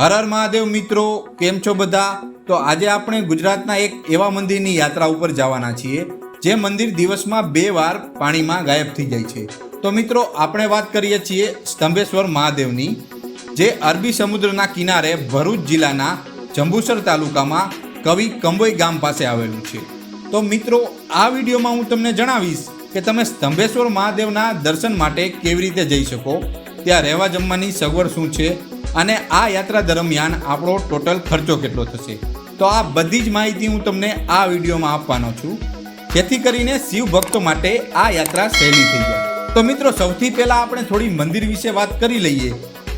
હર હર મહાદેવ મિત્રો, કેમ છો બધા? તો આજે આપણે ગુજરાતના એક એવા મંદિરની યાત્રા ઉપર જવાના છીએ, જે મંદિર દિવસમાં બે વાર પાણીમાં ગાયબ થઈ જાય છે. તો મિત્રો, આપણે વાત કરીએ છીએ સ્તંભેશ્વર મહાદેવની, જે અરબી સમુદ્રના કિનારે ભરૂચ જિલ્લાના જંબુસર તાલુકામાં કવિ કંબોઈ ગામ પાસે આવેલું છે. તો મિત્રો, આ વિડીયોમાં હું તમને જણાવીશ કે તમે સ્તંભેશ્વર મહાદેવના દર્શન માટે કેવી રીતે જઈ શકો, ત્યાં રહેવા જમવાની સગવડ શું છે અને આ યાત્રા દરમિયાન આપણો ટોટલ ખર્ચો કેટલો થશે? તો આ બધી જ માહિતી હું તમને આ વિડીયોમાં આપવાનો છું. જેથી કરીને શિવ ભક્તો માટે આ યાત્રા સહેલી થઈ જાય. તો મિત્રો, સૌથી પહેલાં આપણે થોડી મંદિર વિશે વાત કરી લઈએ.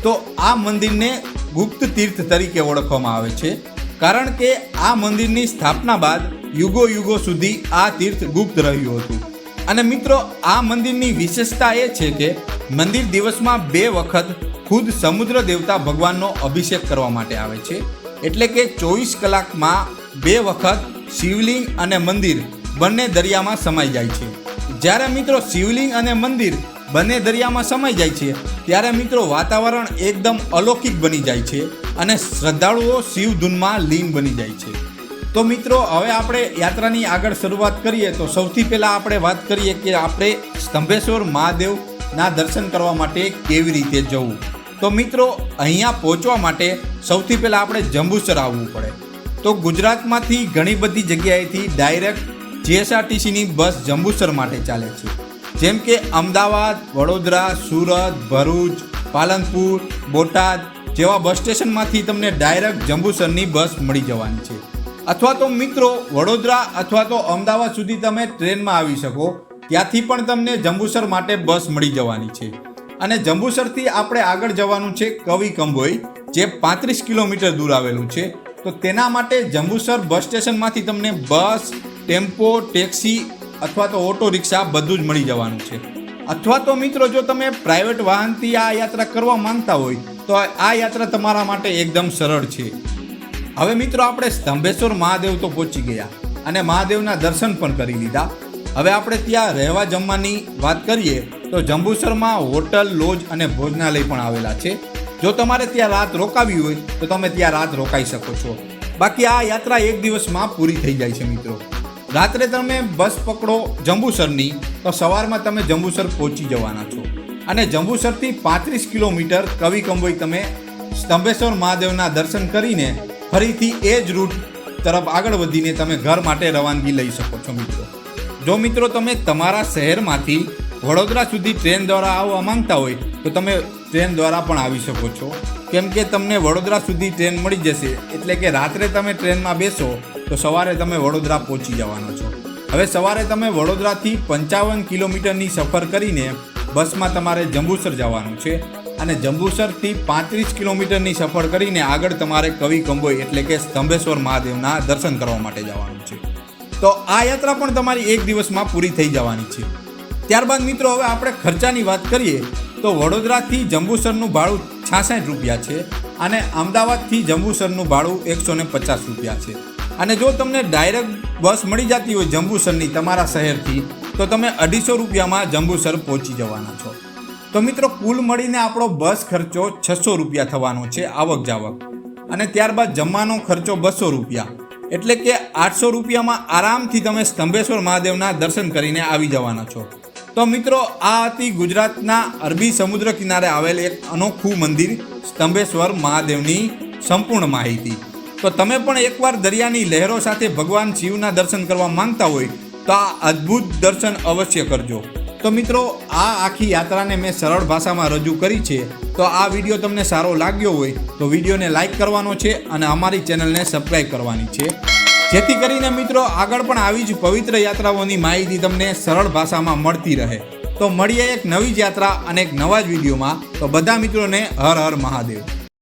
તો આ મંદિરને ગુપ્ત તીર્થ તરીકે ઓળખવામાં આવે છે. કારણ કે આ મંદિરની સ્થાપના બાદ યુગો યુગો સુધી આ તીર્થ ગુપ્ત રહ્યું હતું. અને મિત્રો, આ મંદિરની વિશેષતા એ છે કે મંદિર દિવસમાં બે વખત ખુદ સમુદ્ર દેવતા ભગવાનનો અભિષેક કરવા માટે આવે છે. એટલે કે ચોવીસ કલાકમાં બે વખત શિવલિંગ અને મંદિર બંને દરિયામાં સમાઈ જાય છે. જ્યારે મિત્રો શિવલિંગ અને મંદિર બંને દરિયામાં સમાઈ જાય છે, ત્યારે મિત્રો વાતાવરણ એકદમ અલૌકિક બની જાય છે અને શ્રદ્ધાળુઓ શિવધૂનમાં લીન બની જાય છે. તો મિત્રો, હવે આપણે યાત્રાની આગળ શરૂઆત કરીએ તો સૌથી પહેલાં આપણે વાત કરીએ કે આપણે સ્તંભેશ્વર મહાદેવના દર્શન કરવા માટે કેવી રીતે જવું. તો મિત્રો, અહીંયા પહોંચવા માટે સૌથી પહેલાં આપણે જંબુસર આવવું પડે. તો ગુજરાતમાંથી ઘણી બધી જગ્યાએથી ડાયરેક્ટ જીએસઆરટીસીની બસ જંબુસર માટે ચાલે છે. જેમ કે અમદાવાદ, વડોદરા, સુરત, ભરૂચ, પાલનપુર, બોટાદ જેવા બસ સ્ટેશનમાંથી તમને ડાયરેક્ટ જંબુસરની બસ મળી જવાની છે. અથવા તો મિત્રો, વડોદરા અથવા તો અમદાવાદ સુધી તમે ટ્રેનમાં આવી શકો. ત્યાંથી પણ તમને જંબુસર માટે બસ મળી જવાની છે. અને જંબુસરથી આપણે આગળ જવાનું છે કવિ કંબોઈ જે પાંત્રીસ કિલોમીટર દૂર આવેલું છે. તો તેના માટે જંબુસર બસ સ્ટેશનમાંથી તમને બસ, ટેમ્પો, ટેક્સી અથવા તો ઓટો રિક્ષા બધું જ મળી જવાનું છે. અથવા તો મિત્રો, જો તમે પ્રાઇવેટ વાહનથી આ યાત્રા કરવા માંગતા હોય, તો આ યાત્રા તમારા માટે એકદમ સરળ છે. હવે મિત્રો, આપણે સ્તંભેશ્વર મહાદેવ તો પહોંચી ગયા અને મહાદેવના દર્શન પણ કરી લીધા. હવે આપણે ત્યાં રહેવા જમવાની વાત કરીએ તો જંબુસરમાં હોટલ, લોજ અને ભોજનાલય પણ આવેલા છે. જો તમારે ત્યાં રાત રોકાવી હોય, તો તમે ત્યાં રાત રોકાઈ શકો છો. બાકી આ યાત્રા એક દિવસમાં પૂરી થઈ જાય છે મિત્રો. રાત્રે તમે બસ પકડો જંબુસરની, તો સવારમાં તમે જંબુસર પહોંચી જવાના છો. અને જંબુસરથી પાંત્રીસ કિલોમીટર કવિ કંબોઈ તમે સ્તંભેશ્વર મહાદેવના દર્શન કરીને ફરીથી એ જ રૂટ તરફ આગળ વધીને તમે ઘર માટે રવાનગી લઈ શકો છો મિત્રો. જો મિત્રો તમે તમારા શહેરમાંથી વડોદરા સુધી ટ્રેન દ્વારા આવવા માંગતા હોય તો તમે ટ્રેન દ્વારા પણ આવી શકો છો. કેમ કે તમને વડોદરા સુધી ટ્રેન મળી જશે એટલે કે રાત્રે તમે ટ્રેનમાં બેસો તો સવારે તમે વડોદરા પહોંચી જવાનો છો. હવે સવારે તમે વડોદરાથી પંચાવન કિલોમીટરની સફર કરીને બસમાં તમારે જંબુસર જવાનું છે અને જંબુસરથી પાંત્રીસ કિલોમીટરની સફર કરીને આગળ તમારે કવિ કંબોઈ એટલે કે સ્તંભેશ્વર મહાદેવના દર્શન કરવા માટે જવાનું છે. તો આ યાત્રા પણ તમારી એક દિવસમાં પૂરી થઈ જવાની છે. ત્યારબાદ મિત્રો હવે આપણે ખર્ચાની વાત કરીએ તો વડોદરાથી જંબુસરનું ભાડું છાસઠ રૂપિયા છે અને અમદાવાદથી જંબુસરનું ભાડું એકસો ને પચાસ રૂપિયા છે. અને જો તમને ડાયરેક્ટ બસ મળી જતી હોય જંબુસરની તમારા શહેરથી, તો તમે અઢીસો રૂપિયામાં જંબુસર પહોંચી જવાના છો. તો મિત્રો કુલ મળીને આપણો બસ ખર્ચો છસો રૂપિયા થવાનો છે આવક જાવક. અને ત્યારબાદ જમવાનો ખર્ચો બસો રૂપિયા. એટલે કે આઠસો રૂપિયામાં આરામથી તમે સ્તંભેશ્વર મહાદેવના દર્શન કરીને આવી જવાના છો. તો મિત્રો, આ હતી ગુજરાતના અરબી સમુદ્ર કિનારે આવેલ એક અનોખું મંદિર, સ્તંભેશ્વર મહાદેવની સંપૂર્ણ માહિતી. તો તમે પણ એકવાર દરિયાની લહેરો સાથે ભગવાન શિવના દર્શન કરવા માંગતા હોય, તો આ અદ્ભુત દર્શન અવશ્ય કરજો. તો મિત્રો, આ આખી યાત્રાને મેં સરળ ભાષામાં રજૂ કરી છે. તો આ વીડિયો તમને સારો લાગ્યો હોય, તો વિડીયોને લાઇક કરવાનો છે અને અમારી ચેનલને સબસ્ક્રાઈબ કરવાની છે. જેથી કરીને મિત્રો આગળ પણ આવી જ પવિત્ર યાત્રાઓની માહિતી તમને સરળ ભાષામાં મળતી રહે. તો મળીએ એક નવી જ યાત્રા અને એક નવા જ વિડીયોમાં. તો બધા મિત્રોને હર હર મહાદેવ.